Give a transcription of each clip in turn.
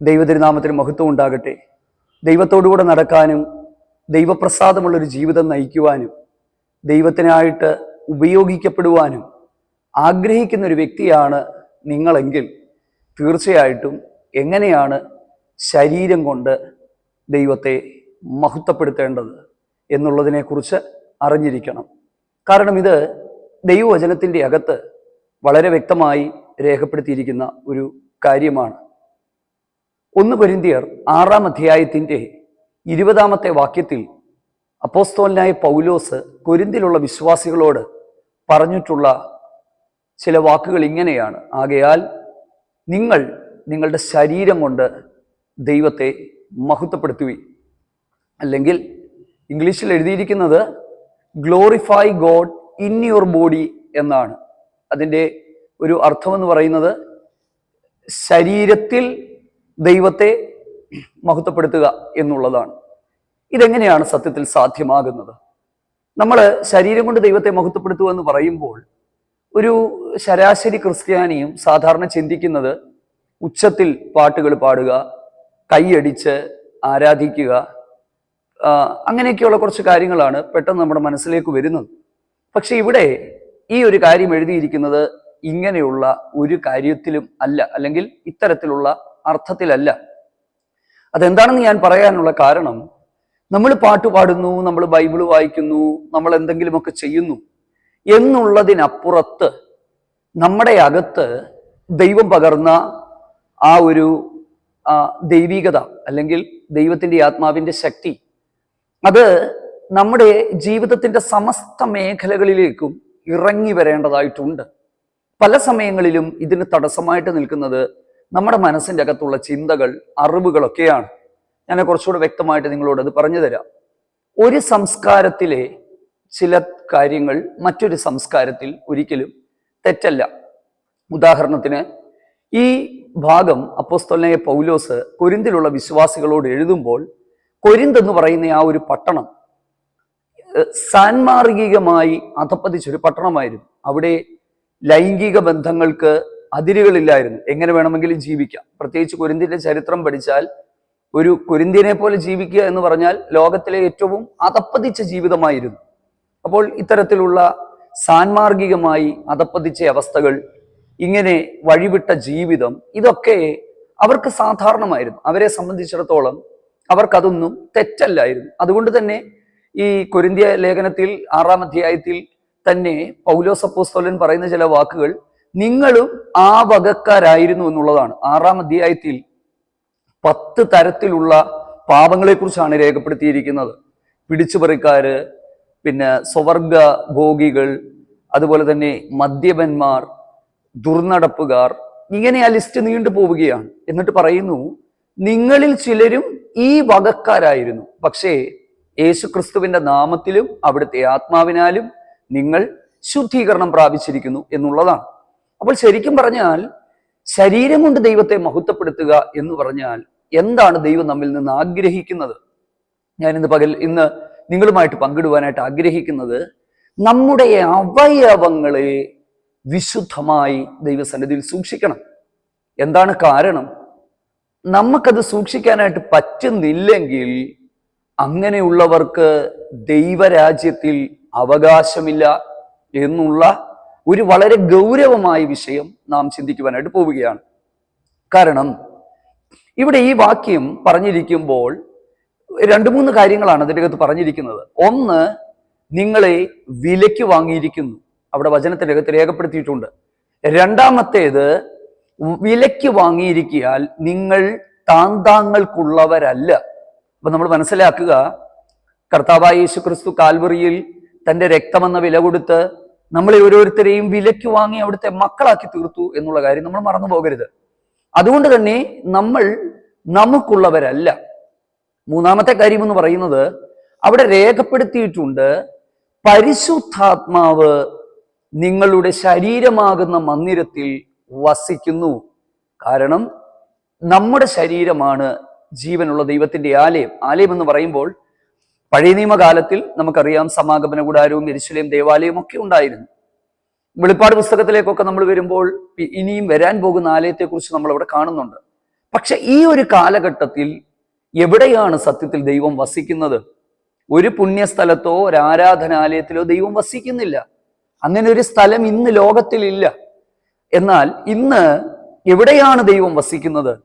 ദൈവതിരുനാമത്തിന് മഹത്വം ഉണ്ടാകട്ടെ ദൈവത്തോടുകൂടെ നടക്കാനും ദൈവപ്രസാദമുള്ളൊരു ജീവിതം നയിക്കുവാനും ദൈവത്തിനായിട്ട് ഉപയോഗിക്കപ്പെടുവാനും ആഗ്രഹിക്കുന്ന ഒരു വ്യക്തിയാണ് നിങ്ങളെങ്കിൽ തീർച്ചയായിട്ടും എങ്ങനെയാണ് ശരീരം കൊണ്ട് ദൈവത്തെ മഹത്വപ്പെടുത്തേണ്ടത് എന്നുള്ളതിനെക്കുറിച്ച് അറിഞ്ഞിരിക്കണം. കാരണം ഇത് ദൈവവചനത്തിന്റെ അകത്ത് വളരെ വ്യക്തമായി രേഖപ്പെടുത്തിയിരിക്കുന്ന ഒരു കാര്യമാണ്. ഒന്ന് പരിന്തിയർ ആറാം അധ്യായത്തിന്റെ ഇരുപതാമത്തെ വാക്യത്തിൽ അപ്പോസ്തോലനായ പൗലോസ് കൊരിന്തിലുള്ള വിശ്വാസികളോട് പറഞ്ഞിട്ടുള്ള ചില വാക്കുകൾ ഇങ്ങനെയാണ്. ആകയാൽ നിങ്ങൾ നിങ്ങളുടെ ശരീരം കൊണ്ട് ദൈവത്തെ മഹത്വപ്പെടുത്തുവി അല്ലെങ്കിൽ ഇംഗ്ലീഷിൽ എഴുതിയിരിക്കുന്നത് glorify God in your body എന്നാണ്. അതിന്റെ ഒരു അർത്ഥമെന്ന് പറയുന്നത് ശരീരത്തിൽ ദൈവത്തെ മഹത്വപ്പെടുത്തുക എന്നുള്ളതാണ്. ഇതെങ്ങനെയാണ് സത്യത്തിൽ സാധ്യമാകുന്നത്? നമ്മൾ ശരീരം കൊണ്ട് ദൈവത്തെ മഹത്വപ്പെടുത്തുക എന്ന് പറയുമ്പോൾ ഒരു ശരാശരി ക്രിസ്ത്യാനിയും സാധാരണ ചിന്തിക്കുന്നത് ഉച്ചത്തിൽ പാട്ടുകൾ പാടുക കൈയടിച്ച് ആരാധിക്കുക അങ്ങനെയൊക്കെയുള്ള കുറച്ച് കാര്യങ്ങളാണ് പെട്ടെന്ന് നമ്മുടെ മനസ്സിലേക്ക് വരുന്നത്. പക്ഷെ ഇവിടെ ഈ ഒരു കാര്യം എഴുതിയിരിക്കുന്നത് ഇങ്ങനെയുള്ള ഒരു കാര്യത്തിലും അല്ല. അല്ലെങ്കിൽ ഇത്തരത്തിലുള്ള അർത്ഥത്തിലല്ല. അതെന്താണെന്ന് ഞാൻ പറയാനുള്ള കാരണം നമ്മൾ പാട്ട് പാടുന്നു നമ്മൾ ബൈബിൾ വായിക്കുന്നു നമ്മൾ എന്തെങ്കിലുമൊക്കെ ചെയ്യുന്നു എന്നുള്ളതിനപ്പുറത്ത് നമ്മുടെ അകത്ത് ദൈവം പകർന്ന ആ ഒരു ദൈവികത അല്ലെങ്കിൽ ദൈവത്തിന്റെ ആത്മാവിന്റെ ശക്തി അത് നമ്മുടെ ജീവിതത്തിന്റെ സമസ്ത മേഖലകളിലേക്കും ഇറങ്ങി വരേണ്ടതായിട്ടുണ്ട്. പല സമയങ്ങളിലും ഇതിന് തടസ്സമായിട്ട് നിൽക്കുന്നത് നമ്മുടെ മനസ്സിന്റെ അകത്തുള്ള ചിന്തകൾ അറിവുകളൊക്കെയാണ്. ഞാൻ കുറച്ചുകൂടെ വ്യക്തമായിട്ട് നിങ്ങളോട് അത് പറഞ്ഞു തരാം. ഒരു സംസ്കാരത്തിലെ ചില കാര്യങ്ങൾ മറ്റൊരു സംസ്കാരത്തിൽ ഒരിക്കലും തെറ്റല്ല. ഉദാഹരണത്തിന് ഈ ഭാഗം അപ്പോസ്തലനായ പൗലോസ് കൊരിന്തിലുള്ള വിശ്വാസികളോട് എഴുതുമ്പോൾ കൊരിന്ത് എന്ന് പറയുന്ന ആ ഒരു പട്ടണം സാൻമാർഗികമായി അധപ്പതിച്ചൊരു പട്ടണമായിരുന്നു. അവിടെ ലൈംഗിക ബന്ധങ്ങൾക്ക് അതിരുകളില്ലായിരുന്നു. എങ്ങനെ വേണമെങ്കിലും ജീവിക്കാം. പ്രത്യേകിച്ച് കൊരിന്തിന്റെ ചരിത്രം പഠിച്ചാൽ ഒരു കൊരിന്ത്യനെ പോലെ ജീവിക്കുക എന്ന് പറഞ്ഞാൽ ലോകത്തിലെ ഏറ്റവും അതപ്പതിച്ച ജീവിതമായിരുന്നു. അപ്പോൾ ഇത്തരത്തിലുള്ള സാൻമാർഗികമായി അതപ്പതിച്ച അവസ്ഥകൾ ഇങ്ങനെ വഴിവിട്ട ജീവിതം ഇതൊക്കെ അവർക്ക് സാധാരണമായിരുന്നു. അവരെ സംബന്ധിച്ചിടത്തോളം അവർക്കതൊന്നും തെറ്റല്ലായിരുന്നു. അതുകൊണ്ട് തന്നെ ഈ കൊരിന്ത്യ ലേഖനത്തിൽ ആറാം അധ്യായത്തിൽ തന്നെ പൗലോസപ്പോസ്തോലൻ പറയുന്ന ചില വാക്കുകൾ നിങ്ങളും ആ വകക്കാരായിരുന്നു എന്നുള്ളതാണ്. ആറാം അധ്യായത്തിൽ പത്ത് തരത്തിലുള്ള പാപങ്ങളെക്കുറിച്ചാണ് രേഖപ്പെടുത്തിയിരിക്കുന്നത്. പിടിച്ചുപറിക്കാര് പിന്നെ സ്വവർഗ ഭോഗികൾ അതുപോലെ തന്നെ മദ്യപന്മാർ ദുർനടപ്പുകാർ ഇങ്ങനെ ആ ലിസ്റ്റ് നീണ്ടു പോവുകയാണ്. എന്നിട്ട് പറയുന്നു നിങ്ങളിൽ ചിലരും ഈ വകക്കാരായിരുന്നു. പക്ഷേ യേശുക്രിസ്തുവിന്റെ നാമത്തിലും അവിടുത്തെ ആത്മാവിനാലും നിങ്ങൾ ശുദ്ധീകരണം പ്രാപിച്ചിരിക്കുന്നു എന്നുള്ളതാണ്. അപ്പോൾ ശരിക്കും പറഞ്ഞാൽ ശരീരം കൊണ്ട് ദൈവത്തെ മഹത്വപ്പെടുത്തുക എന്ന് പറഞ്ഞാൽ എന്താണ് ദൈവം നമ്മിൽ നിന്ന് ആഗ്രഹിക്കുന്നത്? ഞാൻ ഇന്ന് പകൽ ഇന്ന് നിങ്ങളുമായിട്ട് പങ്കിടുവാനായിട്ട് ആഗ്രഹിക്കുന്നത് നമ്മുടെ അവയവങ്ങളെ വിശുദ്ധമായി ദൈവസന്നിധിയിൽ സൂക്ഷിക്കണം. എന്താണ് കാരണം? നമുക്കത് സൂക്ഷിക്കാനായിട്ട് പറ്റുന്നില്ലെങ്കിൽ അങ്ങനെയുള്ളവർക്ക് ദൈവരാജ്യത്തിൽ അവകാശമില്ല എന്നുള്ള ഒരു വളരെ ഗൗരവമായ വിഷയം നാം ചിന്തിക്കുവാനായിട്ട് പോവുകയാണ്. കാരണം ഇവിടെ ഈ വാക്യം പറഞ്ഞിരിക്കുമ്പോൾ രണ്ട് മൂന്ന് കാര്യങ്ങളാണ് അതിന്റെ അകത്ത് പറഞ്ഞിരിക്കുന്നത്. ഒന്ന് നിങ്ങളെ വിലയ്ക്ക് വാങ്ങിയിരിക്കുന്നു. അവിടെ വചനത്തിന്റെ അകത്ത് രേഖപ്പെടുത്തിയിട്ടുണ്ട്. രണ്ടാമത്തേത് വിലയ്ക്ക് വാങ്ങിയിരിക്കിയാൽ നിങ്ങൾ താന്താങ്ങൾക്കുള്ളവരല്ല. അപ്പൊ നമ്മൾ മനസ്സിലാക്കുക കർത്താവായ യേശു ക്രിസ്തു കാൽവറിയിൽ തന്റെ രക്തമെന്ന വില കൊടുത്ത് നമ്മളെ ഓരോരുത്തരെയും വിലയ്ക്ക് വാങ്ങി അവിടുത്തെ മക്കളാക്കി തീർത്തു എന്നുള്ള കാര്യം നമ്മൾ മറന്നു പോകരുത്. അതുകൊണ്ട് തന്നെ നമ്മൾ നമുക്കുള്ളവരല്ല. മൂന്നാമത്തെ കാര്യം എന്ന് പറയുന്നത് അവിടെ രേഖപ്പെടുത്തിയിട്ടുണ്ട് പരിശുദ്ധാത്മാവ് നിങ്ങളുടെ ശരീരമാകുന്ന മന്ദിരത്തിൽ വസിക്കുന്നു. കാരണം നമ്മുടെ ശരീരമാണ് ജീവനുള്ള ദൈവത്തിന്റെ ആലയം. ആലയം എന്ന് പറയുമ്പോൾ പഴയ നിയമകാലത്തിൽ നമുക്കറിയാം സമാഗമന കൂടാരവും എരിശിലയും ദേവാലയവും ഒക്കെ ഉണ്ടായിരുന്നു. വെളിപ്പാട് പുസ്തകത്തിലേക്കൊക്കെ നമ്മൾ വരുമ്പോൾ ഇനിയും വരാൻ പോകുന്ന ആലയത്തെക്കുറിച്ച് നമ്മൾ അവിടെ കാണുന്നുണ്ട്. പക്ഷെ ഈ ഒരു കാലഘട്ടത്തിൽ എവിടെയാണ് സത്യത്തിൽ ദൈവം വസിക്കുന്നത്? ഒരു പുണ്യസ്ഥലത്തോ ഒരു ആരാധനാലയത്തിലോ ദൈവം വസിക്കുന്നില്ല. അങ്ങനെ ഒരു സ്ഥലം ഇന്ന് ലോകത്തിലില്ല. എന്നാൽ ഇന്ന് എവിടെയാണ് ദൈവം വസിക്കുന്നത്?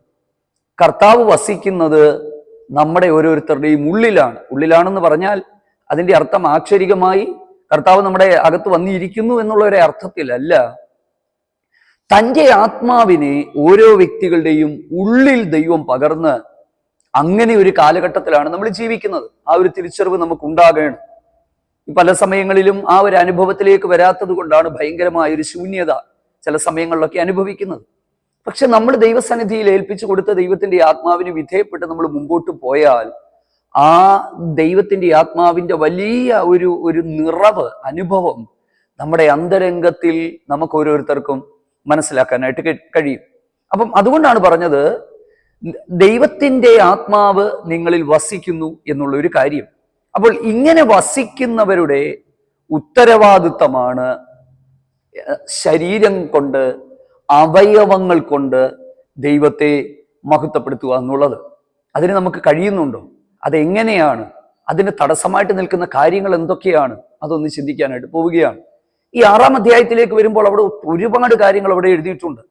കർത്താവ് വസിക്കുന്നത് നമ്മുടെ ഓരോരുത്തരുടെയും ഉള്ളിലാണ്. ഉള്ളിലാണെന്ന് പറഞ്ഞാൽ അതിന്റെ അർത്ഥം ആക്ഷരികമായി കർത്താവ് നമ്മുടെ അകത്ത് വന്നിരിക്കുന്നു എന്നുള്ള ഒരു അർത്ഥത്തിലല്ല. തന്റെ ആത്മാവിനെ ഓരോ വ്യക്തികളുടെയും ഉള്ളിൽ ദൈവം പകർന്ന് അങ്ങനെ ഒരു കാലഘട്ടത്തിലാണ് നമ്മൾ ജീവിക്കുന്നത്. ആ ഒരു തിരിച്ചറിവ് നമുക്ക് ഉണ്ടാകണം പല സമയങ്ങളിലും ആ ഒരു അനുഭവത്തിലേക്ക് വരാത്തത് കൊണ്ടാണ് ഭയങ്കരമായ ഒരു ശൂന്യത ചില സമയങ്ങളിലൊക്കെ അനുഭവിക്കുന്നത്. പക്ഷെ നമ്മൾ ദൈവസന്നിധിയിൽ ഏൽപ്പിച്ചു കൊടുത്ത ദൈവത്തിന്റെ ആത്മാവിന് വിധേയപ്പെട്ട് നമ്മൾ മുമ്പോട്ട് പോയാൽ ആ ദൈവത്തിന്റെ ആത്മാവിന്റെ വലിയ ഒരു ഒരു നിറവ് അനുഭവം നമ്മുടെ അന്തരംഗത്തിൽ നമുക്ക് ഓരോരുത്തർക്കും മനസ്സിലാക്കാനായിട്ട് കഴി- കഴിയും. അപ്പം അതുകൊണ്ടാണ് പറഞ്ഞത് ദൈവത്തിന്റെ ആത്മാവ് നിങ്ങളിൽ വസിക്കുന്നു എന്നുള്ള ഒരു കാര്യം. അപ്പോൾ ഇങ്ങനെ വസിക്കുന്നവരുടെ ഉത്തരവാദിത്തമാണ് ശരീരം കൊണ്ട് അവയവങ്ങൾ കൊണ്ട് ദൈവത്തെ മഹത്വപ്പെടുത്തുക എന്നുള്ളത്. അതിന് നമുക്ക് കഴിയുന്നുണ്ടോ? അതെങ്ങനെയാണ്? അതിന് തടസ്സമായിട്ട് നിൽക്കുന്ന കാര്യങ്ങൾ എന്തൊക്കെയാണ്? അതൊന്ന് ചിന്തിക്കാനായിട്ട് പോവുകയാണ്. ഈ ആറാം അധ്യായത്തിലേക്ക് വരുമ്പോൾ അവിടെ ഒരുപാട് കാര്യങ്ങൾ അവിടെ എഴുതിയിട്ടുണ്ട്.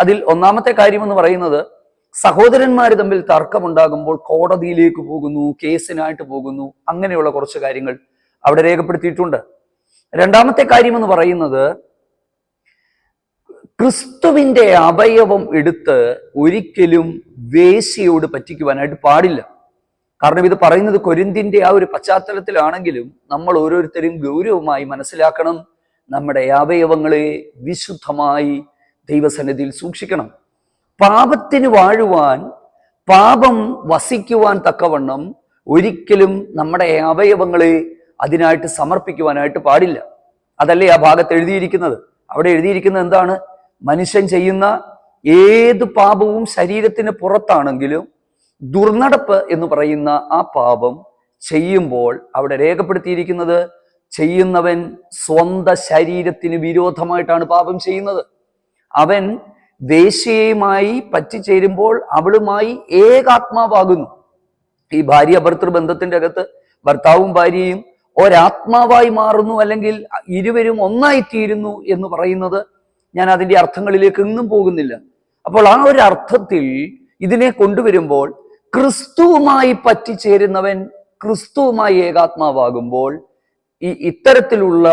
അതിൽ ഒന്നാമത്തെ കാര്യം എന്ന് പറയുന്നത് സഹോദരന്മാർ തമ്മിൽ തർക്കമുണ്ടാകുമ്പോൾ കോടതിയിലേക്ക് പോകുന്നു കേസിനായിട്ട് പോകുന്നു അങ്ങനെയുള്ള കുറച്ച് കാര്യങ്ങൾ അവിടെ രേഖപ്പെടുത്തിയിട്ടുണ്ട്. രണ്ടാമത്തെ കാര്യം എന്ന് പറയുന്നത് ക്രിസ്തുവിന്റെ അവയവം എടുത്ത് ഒരിക്കലും വേശിയോട് പറ്റിക്കുവാനായിട്ട് പാടില്ല. കാരണം ഇത് പറയുന്നത് കൊരിന്തിന്റെ ആ ഒരു പശ്ചാത്തലത്തിലാണെങ്കിലും നമ്മൾ ഓരോരുത്തരും ഗൗരവമായി മനസ്സിലാക്കണം. നമ്മുടെ അവയവങ്ങളെ വിശുദ്ധമായി ദൈവസന്നിധിയിൽ സൂക്ഷിക്കണം. പാപത്തിന് വാഴുവാൻ പാപം വസിക്കുവാൻ തക്കവണ്ണം ഒരിക്കലും നമ്മുടെ അവയവങ്ങളെ അതിനായിട്ട് സമർപ്പിക്കുവാനായിട്ട് പാടില്ല. അതല്ലേ ആ ഭാഗത്ത് എഴുതിയിരിക്കുന്നത്? അവിടെ എഴുതിയിരിക്കുന്നത് എന്താണ്? മനുഷ്യൻ ചെയ്യുന്ന ഏത് പാപവും ശരീരത്തിന് പുറത്താണെങ്കിലും ദുർനടപ്പ് എന്ന് പറയുന്ന ആ പാപം ചെയ്യുമ്പോൾ അവിടെ രേഖപ്പെടുത്തിയിരിക്കുന്നത് ചെയ്യുന്നവൻ സ്വന്ത ശരീരത്തിന് വിരോധമായിട്ടാണ് പാപം ചെയ്യുന്നത്. അവൻ വേശ്യയുമായി പറ്റിച്ചേരുമ്പോൾ അവളുമായി ഏകാത്മാവാകുന്നു. ഈ ഭാര്യ ഭർത്തൃ ബന്ധത്തിന്റെ അകത്ത് ഭർത്താവും ഭാര്യയും ഒരാത്മാവായി മാറുന്നു അല്ലെങ്കിൽ ഇരുവരും ഒന്നായിത്തീരുന്നു എന്ന് പറയുന്നത് ഞാൻ അതിന്റെ അർത്ഥങ്ങളിലേക്ക് എങ്ങും പോകുന്നില്ല. അപ്പോൾ ആ ഒരു അർത്ഥത്തിൽ ഇതിനെ കൊണ്ടുവരുമ്പോൾ ക്രിസ്തുവുമായി പറ്റിച്ചേരുന്നവൻ ക്രിസ്തുവുമായി ഏകാത്മാവാകുമ്പോൾ ഈ ഇത്തരത്തിലുള്ള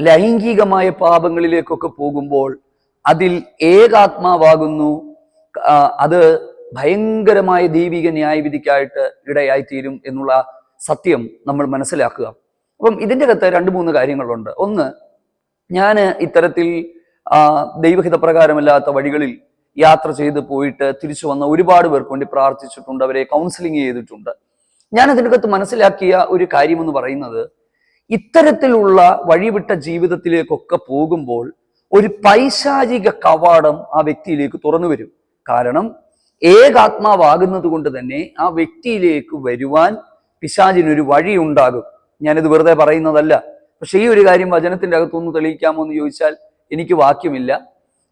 ലൈംഗികമായ പാപങ്ങളിലേക്കൊക്കെ പോകുമ്പോൾ അതിൽ ഏകാത്മാവാകുന്നു. അത് ഭയങ്കരമായ ദൈവിക ന്യായവിധിക്കായിട്ട് ഇടയായിത്തീരും എന്നുള്ള സത്യം നമ്മൾ മനസ്സിലാക്കുക. അപ്പം ഇതിന്റെ അകത്ത് രണ്ട് മൂന്ന് കാര്യങ്ങളുണ്ട്. ഒന്ന് ഞാൻ ഇത്തരത്തിൽ ദൈവഹിതപ്രകാരമല്ലാത്ത വഴികളിൽ യാത്ര ചെയ്ത് പോയിട്ട് തിരിച്ചു വന്ന ഒരുപാട് പേർക്ക് വേണ്ടി പ്രാർത്ഥിച്ചിട്ടുണ്ട് അവരെ കൗൺസിലിംഗ് ചെയ്തിട്ടുണ്ട്. ഞാൻ അതിനകത്ത് മനസ്സിലാക്കിയ ഒരു കാര്യം എന്ന് പറയുന്നത് ഇത്തരത്തിലുള്ള വഴിവിട്ട ജീവിതത്തിലേക്കൊക്കെ പോകുമ്പോൾ ഒരു പൈശാചിക കവാടം ആ വ്യക്തിയിലേക്ക് തുറന്നു വരും. കാരണം ഏകാത്മാവാകുന്നത് കൊണ്ട് തന്നെ ആ വ്യക്തിയിലേക്ക് വരുവാൻ പിശാചിനൊരു വഴി ഉണ്ടാകും ഞാനിത് വെറുതെ പറയുന്നതല്ല. പക്ഷെ ഈ ഒരു കാര്യം വചനത്തിന്റെ അകത്തൊന്ന് തെളിയിക്കാമോ എന്ന് ചോദിച്ചാൽ എനിക്ക് വാക്യമില്ല.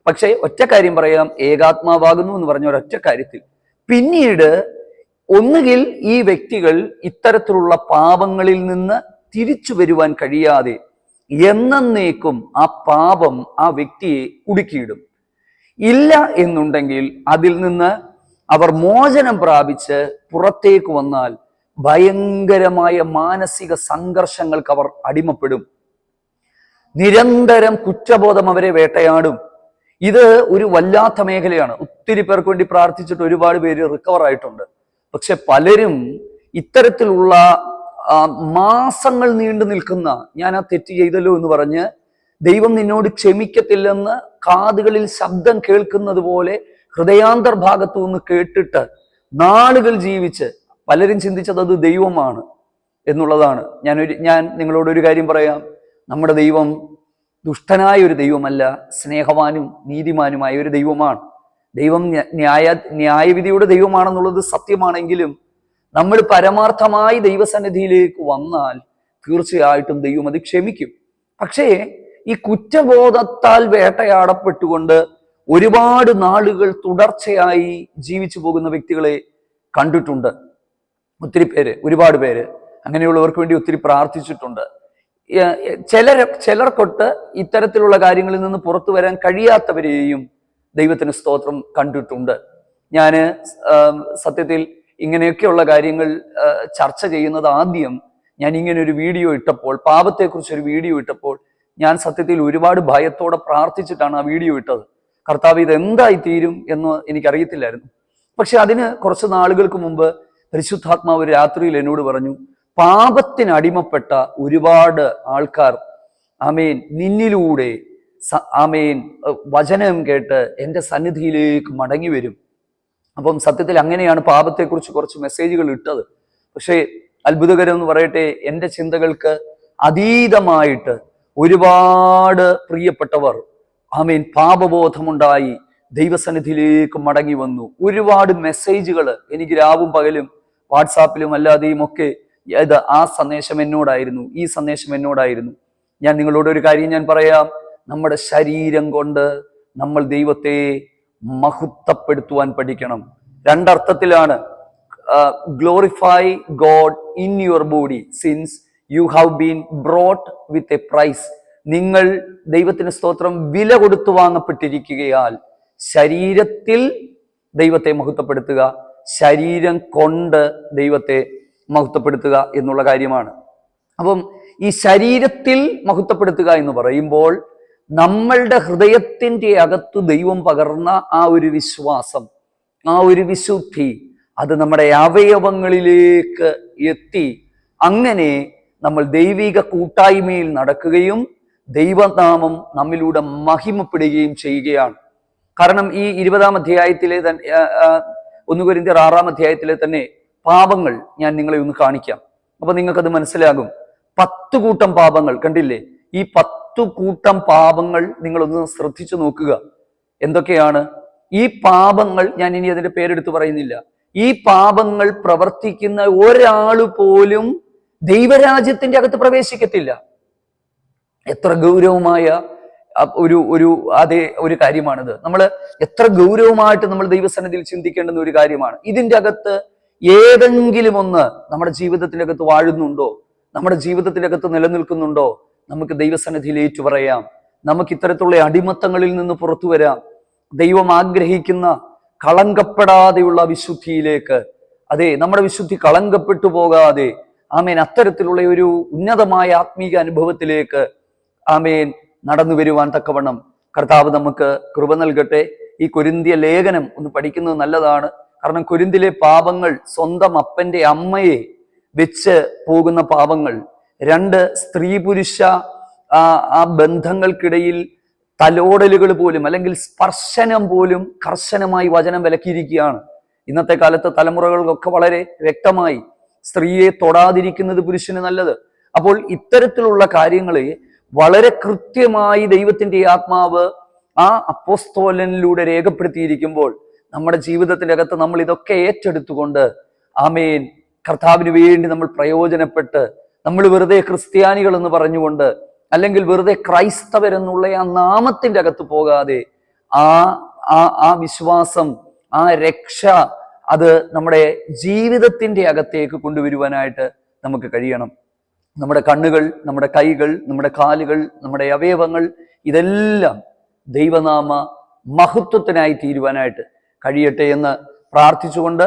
പക്ഷേ ഒറ്റ കാര്യം പറയാം. ഏകാത്മാവാകുന്നു എന്ന് പറഞ്ഞ ഒരൊറ്റ കാര്യത്തിൽ. പിന്നീട് ഒന്നുകിൽ ഈ വ്യക്തികൾ ഇത്തരത്തിലുള്ള പാപങ്ങളിൽ നിന്ന് തിരിച്ചു വരുവാൻ കഴിയാതെ എന്നേക്കും ആ പാപം ആ വ്യക്തിയെ കുടുക്കിയിടും. ഇല്ല എന്നുണ്ടെങ്കിൽ അതിൽ നിന്ന് അവർ മോചനം പ്രാപിച്ച് പുറത്തേക്ക് വന്നാൽ ഭയങ്കരമായ മാനസിക സംഘർഷങ്ങൾക്ക് അവർ അടിമപ്പെടും. നിരന്തരം കുറ്റബോധം അവരെ വേട്ടയാടും. ഇത് ഒരു വല്ലാത്ത മേഖലയാണ്. ഒത്തിരി പേർക്ക് വേണ്ടി പ്രാർത്ഥിച്ചിട്ട് ഒരുപാട് പേര് റിക്കവർ ആയിട്ടുണ്ട്. പക്ഷെ പലരും ഇത്തരത്തിലുള്ള മാസങ്ങൾ നീണ്ടു നിൽക്കുന്ന ഞാൻ ആ തെറ്റ് ചെയ്തല്ലോ എന്ന് പറഞ്ഞ് ദൈവം നിന്നോട് ക്ഷമിക്കത്തില്ലെന്ന് കാതുകളിൽ ശബ്ദം കേൾക്കുന്നത് പോലെ ഹൃദയാന്തർഭാഗത്തു നിന്ന് കേട്ടിട്ട് നാളുകൾ ജീവിച്ച് പലരും ചിന്തിച്ചത് അത് ദൈവമാണ് എന്നുള്ളതാണ്. ഞാനൊരു ഞാൻ നിങ്ങളോട് ഒരു കാര്യം പറയാം. നമ്മുടെ ദൈവം ദുഷ്ടനായ ഒരു ദൈവമല്ല സ്നേഹവാനും നീതിമാനുമായ ഒരു ദൈവമാണ്. ദൈവം ന്യ- ന്യായ ന്യായവിധിയുടെ ദൈവമാണെന്നുള്ളത് സത്യമാണെങ്കിലും നമ്മൾ പരമാർത്ഥമായി ദൈവസന്നിധിയിലേക്ക് വന്നാൽ തീർച്ചയായിട്ടും ദൈവം അത് ക്ഷമിക്കും. പക്ഷേ ഈ കുറ്റബോധത്താൽ വേട്ടയാടപ്പെട്ടുകൊണ്ട് ഒരുപാട് നാളുകൾ തുടർച്ചയായി ജീവിച്ചു പോകുന്ന വ്യക്തികളെ കണ്ടിട്ടുണ്ട്. ഒത്തിരി പേര് ഒരുപാട് പേര്. അങ്ങനെയുള്ളവർക്ക് വേണ്ടി ഒത്തിരി പ്രാർത്ഥിച്ചിട്ടുണ്ട്. ചിലർ ചിലർക്കൊട്ട് ഇത്തരത്തിലുള്ള കാര്യങ്ങളിൽ നിന്ന് പുറത്തു വരാൻ കഴിയാത്തവരെയും ദൈവത്തിന് സ്തോത്രം കണ്ടിട്ടുണ്ട്. ഞാൻ സത്യത്തിൽ ഇങ്ങനെയൊക്കെയുള്ള കാര്യങ്ങൾ ചർച്ച ചെയ്യുന്നത് ആദ്യം ഞാൻ ഇങ്ങനെ ഒരു വീഡിയോ ഇട്ടപ്പോൾ പാപത്തെക്കുറിച്ച് ഒരു വീഡിയോ ഇട്ടപ്പോൾ ഞാൻ സത്യത്തിൽ ഒരുപാട് ഭയത്തോടെ പ്രാർത്ഥിച്ചിട്ടാണ് ആ വീഡിയോ ഇട്ടത്. കർത്താവ് ഇത് എന്തായി തീരും എന്ന് എനിക്കറിയത്തില്ലായിരുന്നു. പക്ഷെ അതിന് കുറച്ച് നാളുകൾക്ക് മുമ്പ് പരിശുദ്ധാത്മാവ് രാത്രിയിൽ എന്നോട് പറഞ്ഞു പാപത്തിന് അടിമപ്പെട്ട ഒരുപാട് ആൾക്കാർ ആമേൻ നിന്നിലൂടെ ആമേൻ വചനം കേട്ട് എന്റെ സന്നിധിയിലേക്ക് മടങ്ങി വരും. അപ്പം സത്യത്തിൽ അങ്ങനെയാണ് പാപത്തെക്കുറിച്ച് കുറച്ച് മെസ്സേജുകൾ ഇട്ടത്. പക്ഷേ അത്ഭുതകരം എന്ന് പറയട്ടെ എന്റെ ചിന്തകൾക്ക് അതീതമായിട്ട് ഒരുപാട് പ്രിയപ്പെട്ടവർ ആമീൻ പാപബോധമുണ്ടായി ദൈവസന്നിധിയിലേക്ക് മടങ്ങി വന്നു. ഒരുപാട് മെസ്സേജുകൾ എനിക്ക് രാവും പകലും വാട്സാപ്പിലും അല്ലാതെയും ഒക്കെ ഇത് ആ സന്ദേശം എന്നോടായിരുന്നു ഈ സന്ദേശം എന്നോടായിരുന്നു. ഞാൻ നിങ്ങളോട് ഒരു കാര്യം ഞാൻ പറയാം. നമ്മുടെ ശരീരം കൊണ്ട് നമ്മൾ ദൈവത്തെ മഹത്വപ്പെടുത്തുവാൻ പഠിക്കണം. രണ്ടർത്ഥത്തിലാണ് glorify God in your body since you have been brought with a price നിങ്ങൾ ദൈവത്തിന് സ്തോത്രം വില കൊടുത്തു വാങ്ങപ്പെട്ടിരിക്കുകയാൽ ശരീരത്തിൽ ദൈവത്തെ മഹത്വപ്പെടുത്തുക. ശരീരം കൊണ്ട് ദൈവത്തെ മഹത്വപ്പെടുത്തുക എന്നുള്ള കാര്യമാണ്. അപ്പം ഈ ശരീരത്തിൽ മഹത്വപ്പെടുത്തുക എന്ന് പറയുമ്പോൾ നമ്മളുടെ ഹൃദയത്തിന്റെ അകത്ത് ദൈവം പകർന്ന ആ ഒരു വിശ്വാസം ആ ഒരു വിശുദ്ധി അത് നമ്മുടെ അവയവങ്ങളിലേക്ക് എത്തി. അങ്ങനെ നമ്മൾ ദൈവിക കൂട്ടായ്മയിൽ നടക്കുകയും ദൈവനാമം നമ്മിലൂടെ മഹിമപ്പെടുകയും ചെയ്യുകയാണ്. കാരണം ഈ ഇരുപതാം അധ്യായത്തിലെ തന്നെ ഒന്ന് ആറാം അധ്യായത്തിലെ തന്നെ പാപങ്ങൾ ഞാൻ നിങ്ങളെ ഒന്ന് കാണിക്കാം. അപ്പൊ നിങ്ങൾക്കത് മനസ്സിലാകും. പത്ത് കൂട്ടം പാപങ്ങൾ കണ്ടില്ലേ? ഈ പത്തു കൂട്ടം പാപങ്ങൾ നിങ്ങളൊന്ന് ശ്രദ്ധിച്ചു നോക്കുക. എന്തൊക്കെയാണ്? ഈ പാപങ്ങൾ ഞാൻ ഇനി അതിന്റെ പേരെടുത്ത് പറയുന്നില്ല. ഈ പാപങ്ങൾ പ്രവർത്തിക്കുന്ന ഒരാൾ പോലും ദൈവരാജ്യത്തിന്റെ അകത്ത് പ്രവേശിക്കത്തില്ല. എത്ര ഗൗരവമായ ഒരു ഒരു അതേ ഒരു കാര്യമാണിത്. നമ്മൾ എത്ര ഗൗരവമായിട്ട് നമ്മൾ ദൈവസന്നിധിയിൽ ചിന്തിക്കേണ്ടുന്ന ഒരു കാര്യമാണ്. ഇതിന്റെ അകത്ത് ഏതെങ്കിലും ഒന്ന് നമ്മുടെ ജീവിതത്തിനകത്ത് വാഴുന്നുണ്ടോ? നമ്മുടെ ജീവിതത്തിനകത്ത് നിലനിൽക്കുന്നുണ്ടോ? നമുക്ക് ദൈവസന്നിധിയിൽ ഏറ്റു പറയാം നമുക്ക് ഇത്തരത്തിലുള്ള അടിമത്തങ്ങളിൽ നിന്ന് പുറത്തു വരാം. ദൈവം ആഗ്രഹിക്കുന്ന കളങ്കപ്പെടാതെയുള്ള വിശുദ്ധിയിലേക്ക്. അതെ നമ്മുടെ വിശുദ്ധി കളങ്കപ്പെട്ടു പോകാതെ. ആമേൻ. അത്തരത്തിലുള്ള ഒരു ഉന്നതമായ ആത്മീക അനുഭവത്തിലേക്ക് ആമേൻ നടന്നു വരുവാൻ തക്കവണ്ണം കർത്താവ് നമുക്ക് കൃപ നൽകട്ടെ. ഈ കൊരിന്തിയ ലേഖനം ഒന്ന് പഠിക്കുന്നത് നല്ലതാണ്. കാരണം കുരുന്തിലെ പാപങ്ങൾ സ്വന്തം അപ്പന്റെ അമ്മയെ വെച്ച് പോകുന്ന പാപങ്ങൾ. രണ്ട് സ്ത്രീ പുരുഷ ആ ബന്ധങ്ങൾക്കിടയിൽ തലോടലുകൾ പോലും അല്ലെങ്കിൽ സ്പർശനം പോലും കർശനമായി വചനം വിലക്കിയിരിക്കുകയാണ്. ഇന്നത്തെ കാലത്ത് തലമുറകൾക്കൊക്കെ വളരെ വ്യക്തമായി സ്ത്രീയെ തൊടാതിരിക്കുന്നത് പുരുഷന് നല്ലത്. അപ്പോൾ ഇത്തരത്തിലുള്ള കാര്യങ്ങളെ വളരെ കൃത്യമായി ദൈവത്തിന്റെ ആത്മാവ് ആ അപ്പോസ്തോലനിലൂടെ രേഖപ്പെടുത്തിയിരിക്കുമ്പോൾ നമ്മുടെ ജീവിതത്തിന്റെ അകത്ത് നമ്മൾ ഇതൊക്കെ ഏറ്റെടുത്തുകൊണ്ട് ആമേൻ. കർത്താവിന് വേണ്ടി നമ്മൾ പ്രയോജനപ്പെട്ട് നമ്മൾ വെറുതെ ക്രിസ്ത്യാനികൾ എന്ന് പറഞ്ഞുകൊണ്ട് അല്ലെങ്കിൽ വെറുതെ ക്രൈസ്തവരെന്നുള്ള ആ നാമത്തിന്റെ അകത്ത് പോകാതെ ആ ആ വിശ്വാസം ആ രക്ഷ അത് നമ്മുടെ ജീവിതത്തിന്റെ അകത്തേക്ക് കൊണ്ടുവരുവാനായിട്ട് നമുക്ക് കഴിയണം. നമ്മുടെ കണ്ണുകൾ നമ്മുടെ കൈകൾ നമ്മുടെ കാലുകൾ നമ്മുടെ അവയവങ്ങൾ ഇതെല്ലാം ദൈവനാമ മഹത്വത്തിനായി തീരുവാനായിട്ട് കഴിയട്ടെ എന്ന് പ്രാർത്ഥിച്ചുകൊണ്ട്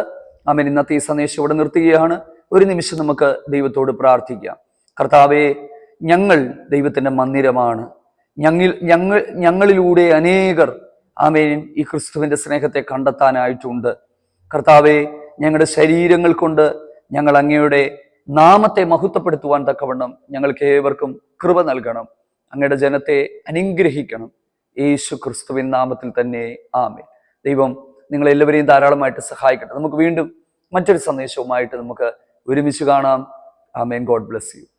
അമ്മൻ ഇന്നത്തെ ഈ സന്ദേശം ഇവിടെ നിർത്തുകയാണ്. ഒരു നിമിഷം നമുക്ക് ദൈവത്തോട് പ്രാർത്ഥിക്കാം. കർത്താവെ ഞങ്ങൾ ദൈവത്തിന്റെ മന്ദിരമാണ്. ഞങ്ങൾ ഞങ്ങൾ ഞങ്ങളിലൂടെ അനേകർ ആമേൻ ഈ ക്രിസ്തുവിന്റെ സ്നേഹത്തെ കണ്ടെത്താനായിട്ടുണ്ട്. കർത്താവെ ഞങ്ങളുടെ ശരീരങ്ങൾ കൊണ്ട് ഞങ്ങൾ അങ്ങയുടെ നാമത്തെ മഹത്വപ്പെടുത്തുവാൻ തക്കവണ്ണം ഞങ്ങൾക്ക് ഏവർക്കും കൃപ നൽകണം. അങ്ങയുടെ ജനത്തെ അനുഗ്രഹിക്കണം. യേശു ക്രിസ്തുവിൻ നാമത്തിൽ തന്നെ ആമേ ദൈവം നിങ്ങളെല്ലാവരെയും ധാരാളമായിട്ട് സഹായിക്കട്ടെ. നമുക്ക് വീണ്ടും മറ്റൊരു സന്ദേശവുമായിട്ട് നമുക്ക് ഒരുമിച്ച് കാണാം. ആമേൻ. God bless you.